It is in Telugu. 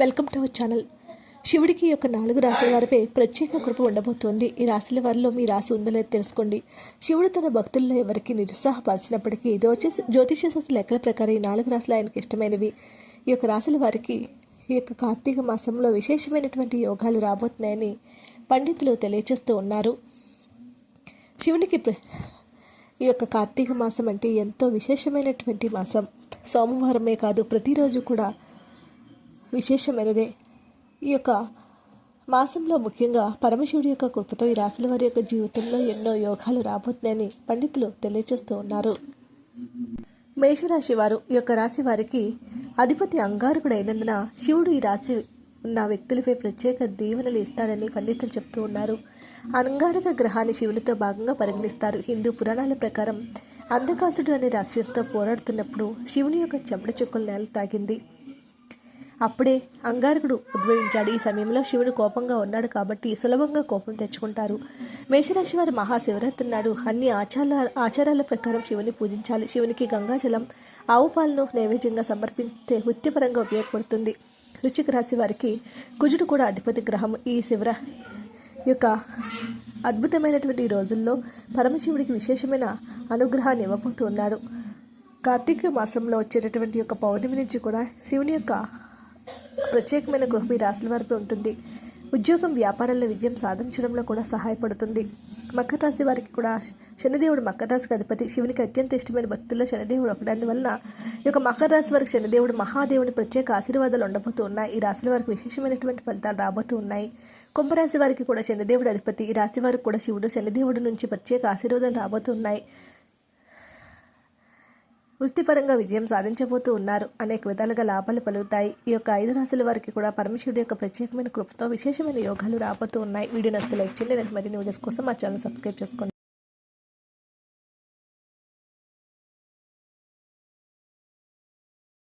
Welcome to our channel. శివుడికి ఈ యొక్క నాలుగు రాశుల వారిపై ప్రత్యేక కృప ఉండబోతోంది. ఈ రాశుల వారిలో మీ రాశి ఉందో లేదో తెలుసుకోండి. శివుడు తన భక్తుల్లో ఎవరికి నిరుత్సాహపరిచినప్పటికీ జ్యోతిష జ్యోతిష లెక్కల ప్రకారం ఈ నాలుగు రాశులు ఆయనకి ఇష్టమైనవి. ఈ యొక్క రాశుల వారికి ఈ యొక్క కార్తీక మాసంలో విశేషమైనటువంటి యోగాలు రాబోతున్నాయని పండితులు తెలియచేస్తూ ఉన్నారు. శివునికి ప్ర- ఈ యొక్క కార్తీక మాసం అంటే ఎంతో విశేషమైనటువంటి మాసం. సోమవారమే కాదు ప్రతిరోజు కూడా విశేషమైనదే. ఈ యొక్క మాసంలో ముఖ్యంగా పరమశివుడి యొక్క కృపతో ఈ రాశుల వారి యొక్క జీవితంలో ఎన్నో యోగాలు రాబోతున్నాయని పండితులు తెలియజేస్తూ ఉన్నారు. మేషరాశి వారు ఈ యొక్క రాశి వారికి అధిపతి అంగారకుడు అయినందున శివుడు ఈ రాశి ఉన్న వ్యక్తులపై ప్రత్యేక దీవెనలు ఇస్తాడని పండితులు చెప్తూ ఉన్నారు. అంగారక గ్రహాన్ని శివునితో భాగంగా పరిగణిస్తారు. హిందూ పురాణాల ప్రకారం అంధకాసుడు అనే రాక్షసుతో పోరాడుతున్నప్పుడు శివుని యొక్క చెమట చుక్కల నేల తాగింది అప్పుడే అంగారకుడు ఉద్భవించాడు. ఈ సమయంలో శివుడు కోపంగా ఉన్నాడు కాబట్టి సులభంగా కోపం తెచ్చుకుంటారు. మేషరాశి వారి మహాశివరాత్రి నాడు అన్ని ఆచార ఆచారాల ప్రకారం శివుని పూజించాలి. శివునికి గంగాజలం ఆవు పాలను నైవేద్యంగా సమర్పిస్తే వృత్తిపరంగా ఉపయోగపడుతుంది. రుచిక రాశి వారికి కుజుడు కూడా అధిపతి గ్రహం. ఈ శివర యొక్క అద్భుతమైనటువంటి రోజుల్లో పరమశివుడికి విశేషమైన అనుగ్రహాన్ని ఇవ్వబోతున్నాడు. కార్తీక మాసంలో వచ్చేటటువంటి యొక్క పౌర్ణమి నుంచి కూడా శివుని యొక్క ప్రత్యేకమైన గృహ ఈ రాశుల వారిపై ఉంటుంది. ఉద్యోగం వ్యాపారాల్లో విజయం సాధించడంలో కూడా సహాయపడుతుంది. మకర రాశి వారికి కూడా శనిదేవుడు మకర రాశికి అధిపతి. శివునికి అత్యంత ఇష్టమైన భక్తుల్లో శనిదేవుడు ఒకటి వలన ఈ యొక్క మకర రాశి వారికి శనిదేవుడు మహాదేవుని ప్రత్యేక ఆశీర్వాదాలు ఉండబోతూ ఉన్నాయి. ఈ రాశుల వారికి విశేషమైనటువంటి ఫలితాలు రాబోతూ ఉన్నాయి. కుంభరాశి వారికి కూడా శనిదేవుడు అధిపతి. ఈ రాశి వారికి కూడా శివుడు శనిదేవుడి నుంచి ప్రత్యేక ఆశీర్వాదాలు రాబోతున్నాయి వృత్తిపరంగా విజయం సాధించబోతూ ఉన్నారు. అనేక విధాలుగా లాభాలు పలుకుతాయి. ఈ యొక్క ఐదు రాశుల వారికి కూడా పరమశివుడి యొక్క ప్రత్యేకమైన కృపతో విశేషమైన యోగాలు రాబోతూ ఉన్నాయి. వీడియో నచ్చితే లైక్ చేయండి. నేను మరిన్ని వీడియోస్ కోసం మా ఛానల్ సబ్స్క్రైబ్ చేసుకోండి.